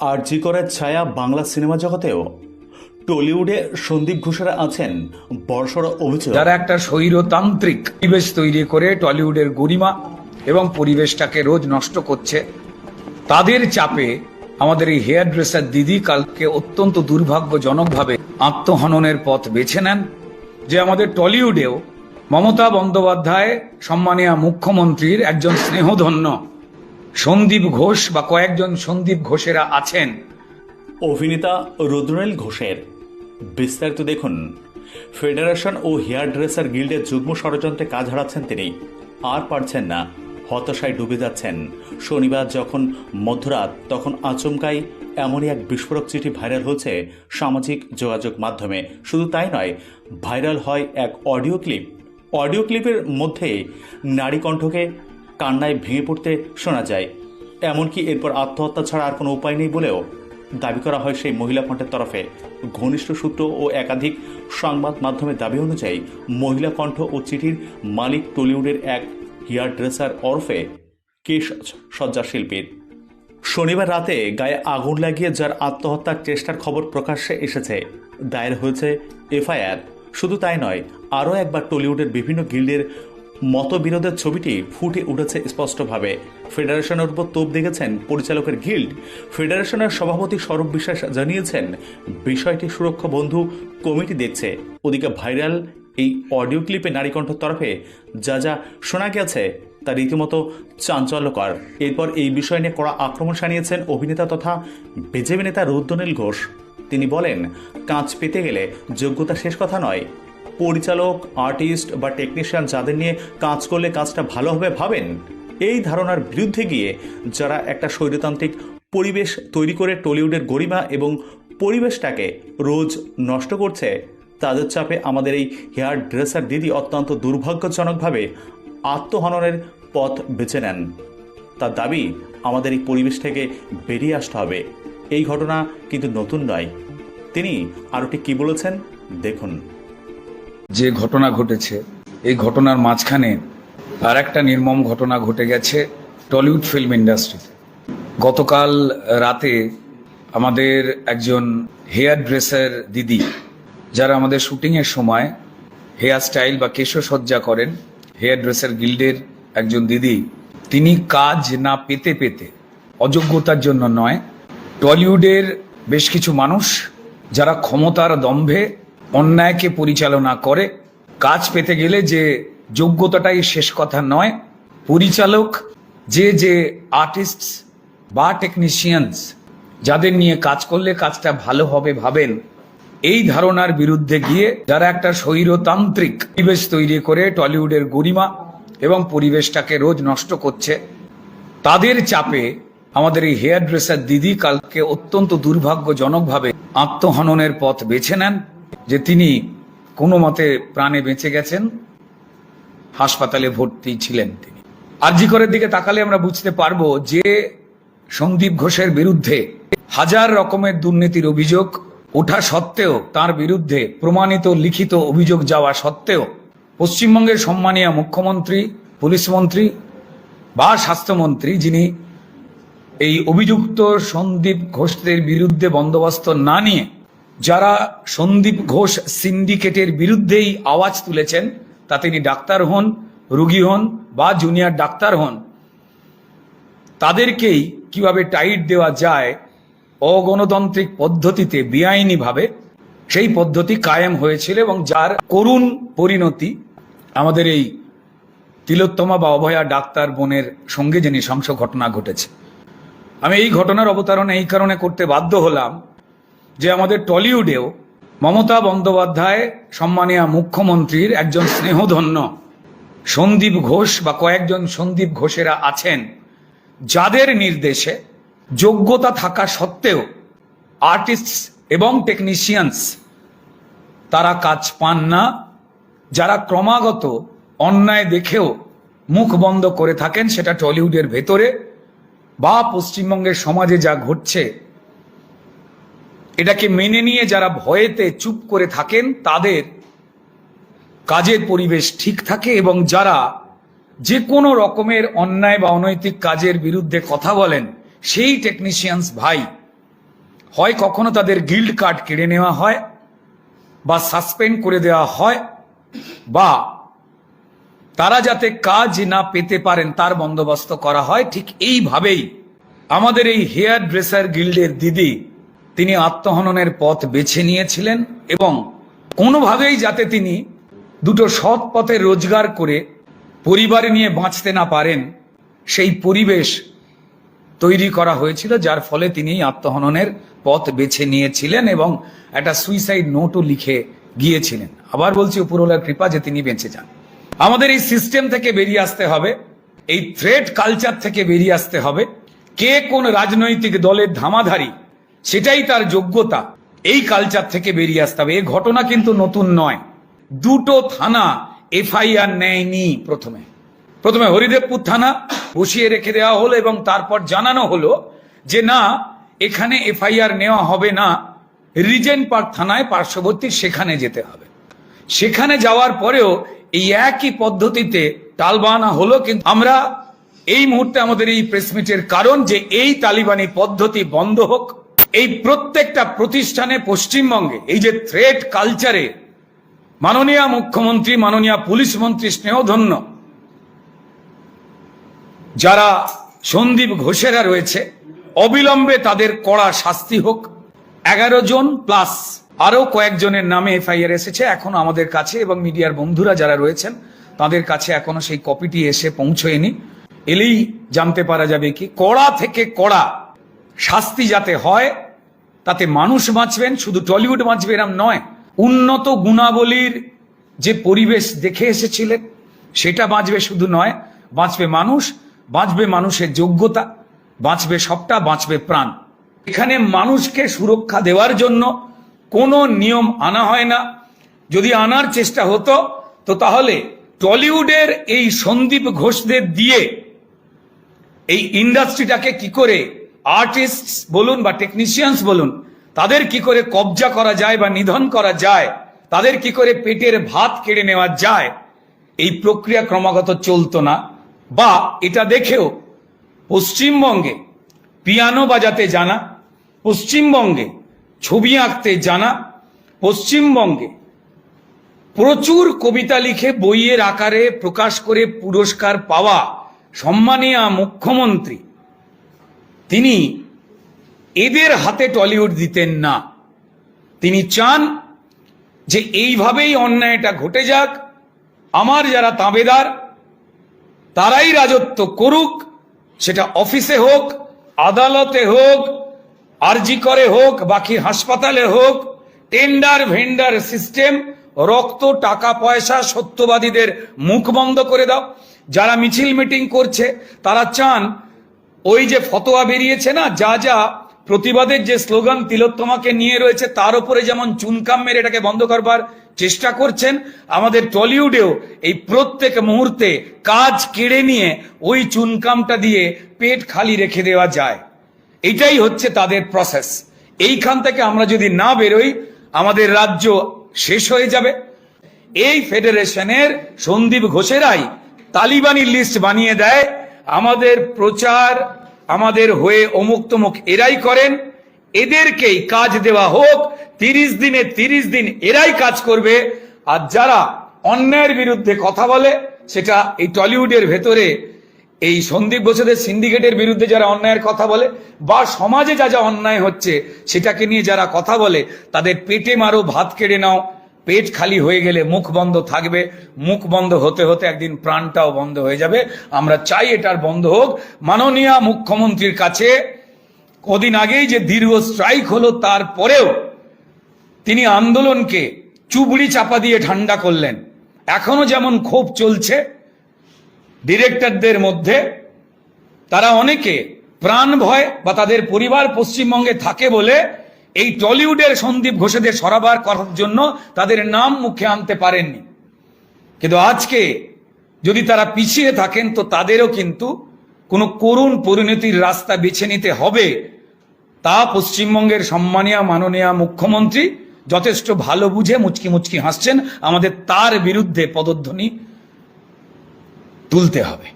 আরজি করার ছায়া বাংলা সিনেমা জগতেও টলিউডে সন্দীপ ঘোষেরা আছেন বড়সড় অভিযোগ। যারা একটা স্বৈরতান্ত্রিক পরিবেশ তৈরি করে টলিউডের গরিমা এবং পরিবেশটাকে রোজ নষ্ট করছে, তাদের চাপে আমাদের এই হেয়ার ড্রেসার দিদি কালকে অত্যন্ত দুর্ভাগ্যজনকভাবে আত্মহননের পথ বেছে নেন, যে আমাদের টলিউডেও মমতা বন্দ্যোপাধ্যায় সম্মানীয় মুখ্যমন্ত্রীর একজন স্নেহধন্য সন্দীপ ঘোষ বা কয়েকজন সন্দীপ ঘোষেরা আছেন। অভিনেতা রুদ্রনীল ঘোষের। বিস্তারিত দেখুন। ফেডারেশন ও হেয়ার ড্রেসার গিল্ডের যুগ্ম ষড়যন্ত্রে কাজ হারাচ্ছেন তিনি। আর পারছেন না। হতাশায় ডুবে যাচ্ছেন। শনিবার যখন মধ্যরাত, তখন আচমকাই এমনই এক বিস্ফোরক চিঠি ভাইরাল হচ্ছে সামাজিক যোগাযোগ মাধ্যমে। শুধু তাই নয়, ভাইরাল হয় এক অডিও ক্লিপ। অডিও ক্লিপের মধ্যে নারী কণ্ঠকে কান্নায় ভেঙে পড়তে শোনা যায়। এমনকি এরপর আত্মহত্যা ছাড়া আর কোনো উপায় নেই বলেও দাবি করা হয় সেই মহিলা কণ্ঠের তরফে। ঘনিষ্ঠ সূত্র ও একাধিক সংবাদ মাধ্যমের দাবি অনুযায়ী মহিলা কণ্ঠ ও চিঠির মালিক টলিউডের এক হেয়ার ড্রেসার ওরফে কেশ সজ্জা শিল্পীর। শনিবার রাতে গায়ে আগুন লাগিয়ে যার আত্মহত্যার চেষ্টার খবর প্রকাশ্যে এসেছে, দায়ের হয়েছে এফআইআর। শুধু তাই নয়, আরও একবার টলিউডের বিভিন্ন গিল্ডের মতবিরোধের ছবিটি ফুটে উঠেছে স্পষ্টভাবে। ফেডারেশনের উপর তোপ দেখেছেন পরিচালকের গিল্ড। ফেডারেশনের সভাপতি সৌরভ বিশ্বাস জানিয়েছেন, বিষয়টি সুরক্ষা বন্ধু কমিটি দেখছে। ওদিকে ভাইরাল এই অডিও ক্লিপে নারীকণ্ঠ তরফে যা যা শোনা গেছে তা রীতিমতো চাঞ্চল্যকর। এরপর এই বিষয় নিয়ে কড়া আক্রমণ সানিয়েছেন অভিনেতা তথা বিজেপি নেতা রুদ্রনীল ঘোষ। তিনি বলেন, কাঁচ পেতে গেলে যোগ্যতা শেষ কথা নয়। পরিচালক, আর্টিস্ট বা টেকনিশিয়ান যাদের নিয়ে কাজ করলে কাজটা ভালো হবে ভাবেন, এই ধারণার বিরুদ্ধে গিয়ে যারা একটা স্বৈরতান্ত্রিক পরিবেশ তৈরি করে টলিউডের গরিমা এবং পরিবেশটাকে রোজ নষ্ট করছে, তাদের চাপে আমাদের এই হেয়ার ড্রেসার দিদি অত্যন্ত দুর্ভাগ্যজনকভাবে আত্মহননের পথ বেছে নেন। তার দাবি, আমাদের এই পরিবেশ থেকে বেরিয়ে আসতে হবে। এই ঘটনা কিন্তু নতুন নয়। তিনি আরও ঠিক কী বলেছেন? দেখুন। যে ঘটনা ঘটেছে, এই ঘটনার মাঝখানে আর একটা নির্মম ঘটনা ঘটে গেছে টলিউড ফিল্ম ইন্ডাস্ট্রিতে। গতকাল রাতে আমাদের একজন হেয়ার ড্রেসার দিদি, যারা আমাদের শুটিংয়ের সময় হেয়ার স্টাইল বা কেশসজ্জা করেন, হেয়ার ড্রেসার গিল্ডের একজন দিদি, তিনি কাজ না পেতে পেতে অযোগ্যতার জন্য নয়, টলিউডের বেশ কিছু মানুষ যারা ক্ষমতার দম্ভে অন্যায়কে পরিচালনা করে। কাজ পেতে গেলে যে যোগ্যতাটাই শেষ কথা নয়, পরিচালক, যে যে আর্টিস্ট বা টেকনিশিয়ানস যাদের নিয়ে কাজ করলে কাজটা ভালো হবে ভাবেন, এই ধারণার বিরুদ্ধে গিয়ে যারা একটা স্বৈরতান্ত্রিক পরিবেশ তৈরি করে টলিউডের গরিমা এবং পরিবেশটাকে রোজ নষ্ট করছে, তাদের চাপে আমাদের এই হেয়ার ড্রেসার দিদি কালকে অত্যন্ত দুর্ভাগ্যজনকভাবে আত্মহননের পথ বেছে নেন। যে তিনি কোনো মতে প্রাণে বেঁচে গেছেন, হাসপাতালে ভর্তি ছিলেন তিনি। আরজিকরের দিকে তাকালে আমরা বুঝতে পারব যে সন্দীপ ঘোষের বিরুদ্ধে হাজার রকমের দুর্নীতির অভিযোগ ওঠা সত্ত্বেও তার বিরুদ্ধে প্রমাণিত লিখিত অভিযোগ যাওয়া সত্ত্বেও পশ্চিমবঙ্গের সম্মানীয় মুখ্যমন্ত্রী, পুলিশ মন্ত্রী বা স্বাস্থ্যমন্ত্রী যিনি এই অভিযুক্ত সন্দীপ ঘোষদের বিরুদ্ধে বন্দোবস্ত না নিয়ে যারা সন্দীপ ঘোষ সিন্ডিকেটের বিরুদ্ধেই আওয়াজ তুলেছেন, তা তিনি ডাক্তার হন, রুগী হন বা জুনিয়র ডাক্তার হন। তাদেরকেই কীভাবে টাইট দেওয়া যায় অগণতান্ত্রিক পদ্ধতিতে বেআইনিভাবে, সেই পদ্ধতি কায়েম হয়েছিল এবং যার করুণ পরিণতি আমাদের এই তিলোত্তমা বা অভয়া ডাক্তার বোনের সঙ্গে যে নৃশংস ঘটনা ঘটেছে। আমি এই ঘটনার অবতারণা এই কারণে করতে বাধ্য হলাম যে আমাদের টলিউডেও মমতা বন্দ্যোপাধ্যায় সম্মানীয় মুখ্যমন্ত্রীর একজন স্নেহধন্য সন্দীপ ঘোষ বা কয়েকজন সন্দীপ ঘোষেরা আছেন, যাদের নির্দেশে যোগ্যতা থাকা সত্ত্বেও আর্টিস্ট এবং টেকনিশিয়ানস তারা কাজ পান না, যারা ক্রমাগত অন্যায় দেখেও মুখ বন্ধ করে থাকেন সেটা টলিউডের ভেতরে বা পশ্চিমবঙ্গের সমাজে যা ঘটছে এটাকে মেনে নিয়ে যারা ভয়েতে চুপ করে থাকেন, তাদের কাজের পরিবেশ ঠিক থাকে এবং যারা যে কোনো রকমের অন্যায় বা অনৈতিক কাজের বিরুদ্ধে কথা বলেন, সেই টেকনিশিয়ানস ভাই, হয় কখনো তাদের গিল্ড কার্ড কেড়ে নেওয়া হয় বা সাসপেন্ড করে দেওয়া হয় বা তারা যাতে কাজ না পেতে পারেন, তার বন্দোবস্ত করা হয়, ঠিক এইভাবেই আমাদের এই হেয়ার ড্রেসার গিল্ডের দিদি তিনি আত্মহননের পথ বেছে নিয়েছিলেন এবং কোনোভাবেই যাতে তিনি দুটো সৎ পথে রোজগার করে পরিবার নিয়ে বাঁচতে না পারেন, সেই পরিবেশ তৈরি করা হয়েছিল, যার ফলে তিনি আত্মহননের পথ বেছে নিয়েছিলেন এবং একটা সুইসাইড নোটও লিখে গিয়েছিলেন। আবার বলছি উপরওয়ালার কৃপা যে তিনি বেঁচে যান। আমাদের এই সিস্টেম থেকে বেরিয়ে আসতে হবে, এই থ্রেড কালচার থেকে বেরিয়ে আসতে হবে। কে কোন রাজনৈতিক দলের ধামাধারী সেটাই তার যোগ্যতা। এই কালচার থেকে বেরিয়ে আসতে হবে। এই ঘটনা কিন্তু নতুন নয়। দুটো থানা এফআইআর নেয়নি প্রথমে। প্রথমে হরিদেবপুর থানা বসিয়ে রেখে দেওয়া হলো এবং তারপর জানানো হলো যে না, এখানে এফআইআর নেওয়া হবে না। রিজেন্ট পার্ক থানায় পার্শ্ববর্তী সেখানে যেতে হবে। সেখানে যাওয়ার পরেও এই একই পদ্ধতিতে টালবানা হলো কিন্তু আমরা এই মুহূর্তে আমাদের এই প্রেসমিটের কারণ যে এই তালিবানি পদ্ধতি বন্ধ হোক। এই প্রত্যেকটা প্রতিষ্ঠানে পশ্চিমবঙ্গে এই যে থ্রেট কালচারে মাননীয় মুখ্যমন্ত্রী, মাননীয় পুলিশ মন্ত্রী স্নেহধন্য, যারা সন্দীপ ঘোষেরা রয়েছে, অবিলম্বে তাদের কড়া শাস্তি হোক। এগারো জন প্লাস আরও কয়েকজনের নামে এফআইআর এসেছে, এখন আমাদের কাছে এবং মিডিয়ার বন্ধুরা যারা রয়েছেন, তাদের কাছে এখনও সেই কপিটি এসে পৌঁছয়নি। এলেই জানতে পারা যাবে কি, কড়া থেকে কড়া শাস্তি যাতে হয়, তাতে মানুষ বাঁচবেন, শুধু টলিউড বাঁচবে এরম নয়। উন্নত গুণাবলীর যে পরিবেশ দেখে এসেছিলেন, সেটা বাঁচবে শুধু নয়, বাঁচবে মানুষ, বাঁচবে মানুষের যোগ্যতা, বাঁচবে সবটা, বাঁচবে প্রাণ। এখানে মানুষকে সুরক্ষা দেওয়ার জন্য কোনো নিয়ম আনা হয় না। যদি আনার চেষ্টা হতো, তো তাহলে টলিউডের এই সন্দীপ ঘোষদের দিয়ে এই ইন্ডাস্ট্রিটাকে কি করে আর্টিস্ট বলুন বা টেকনিশিয়ানস বলুন, তাদের কি করে কবজা করা যায় বা নিধন করা যায়, তাদের কি করে পেটের ভাত কেড়ে নেওয়া যায়, এই প্রক্রিয়া ক্রমাগত চলতো না। বা এটা দেখেও পশ্চিমবঙ্গে পিয়ানো বাজাতে জানা, পশ্চিমবঙ্গে ছবি আঁকতে জানা, পশ্চিমবঙ্গে প্রচুর কবিতা লিখে বইয়ের আকারে প্রকাশ করে পুরস্কার পাওয়া সম্মানীয় মুখ্যমন্ত্রী তিনি এদের হাতে টলিউড দিতেন না। তিনি চান যে এইভাবেই অন্যায়টা ঘটে যাক। আমার যারা তাবেদার, তারাই রাজত্ব করুক, সেটা অফিসে হোক, আদালতে হোক, আরজি করে হোক, বাকি হাসপাতালে হোক, টেন্ডার ভেন্ডার সিস্টেম, রক্ত, টাকা, পয়সা, সত্যবাদীদের মুখ বন্ধ করে দাও। যারা মিছিল মিটিং করছে, তারা চান ওই যে ফতোয়া বেরিয়েছে না, যা যা প্রতিবাদের যে স্লোগান তিলোত্তমাকে নিয়ে রয়েছে, তার উপরে যেমন চুনকাম মেরে এটাকে বন্ধ করবার চেষ্টা করছেন, আমাদের টলিউডেও এই প্রত্যেক মুহূর্তে কাজ কেড়ে নিয়ে ওই চুনকামটা দিয়ে পেট খালি রেখে দেওয়া যায়। এটাই হচ্ছে তাদের প্রসেস এইখান থেকে আমরা যদি না বেরোই, আমাদের রাজ্য শেষ হয়ে যাবে। এই ফেডারেশনের সন্দীপ ঘোষেরাই তালিবানি লিস্ট বানিয়ে দেয় আমাদের প্রচার আমাদের হয়ে অমুক তমুক এরাই করেন, এদেরকেই কাজ দেওয়া হোক, তিরিশ দিনে তিরিশ দিন এরাই কাজ করবে। আর যারা অন্যায়ের বিরুদ্ধে কথা বলে, সেটা এই টলিউডের ভেতরে, এই সন্দীপ বসুদের সিন্ডিকেটের বিরুদ্ধে যারা অন্যায়ের কথা বলে, বা সমাজে যা যা অন্যায় হচ্ছে, সেটাকে নিয়ে যারা কথা বলে, তাদের পেটে মারো, ভাত কেড়ে নাও পেট খালি হয়ে গেলে মুখ বন্ধ থাকবে। মুখ বন্ধ হতে হতে একদিন প্রাণটাও বন্ধ হয়ে যাবে। আমরা চাই এটার বন্ধ হোক। মাননীয় মুখ্যমন্ত্রীর কাছে কদিন আগেই যে দীর্ঘ স্ট্রাইক হলো তারপরেও তিনি আন্দোলনকে চুবড়ি চাপা দিয়ে ঠান্ডা করলেন। এখনও যেমন ক্ষোভ চলছে, ডিরেক্টরদের মধ্যে তারা অনেকে প্রাণ ভয় বা তাদের পরিবার পশ্চিমবঙ্গে থাকে বলে এই টলিউডের সন্দীপ ঘোষেদের সরাবার করার জন্য তাদের নাম মুখে আনতে পারেননি। কিন্তু আজকে যদি তারা পিছিয়ে থাকেন, তো তাদেরও কিন্তু কোনো করুণ পরিণতির রাস্তা বেছে নিতে হবে। তা পশ্চিমবঙ্গের সম্মানীয়, মাননীয় মুখ্যমন্ত্রী যথেষ্ট ভালো বুঝে মুচকি মুচকি হাসছেন। আমাদের তার বিরুদ্ধে পদধ্বনি তুলতে হবে।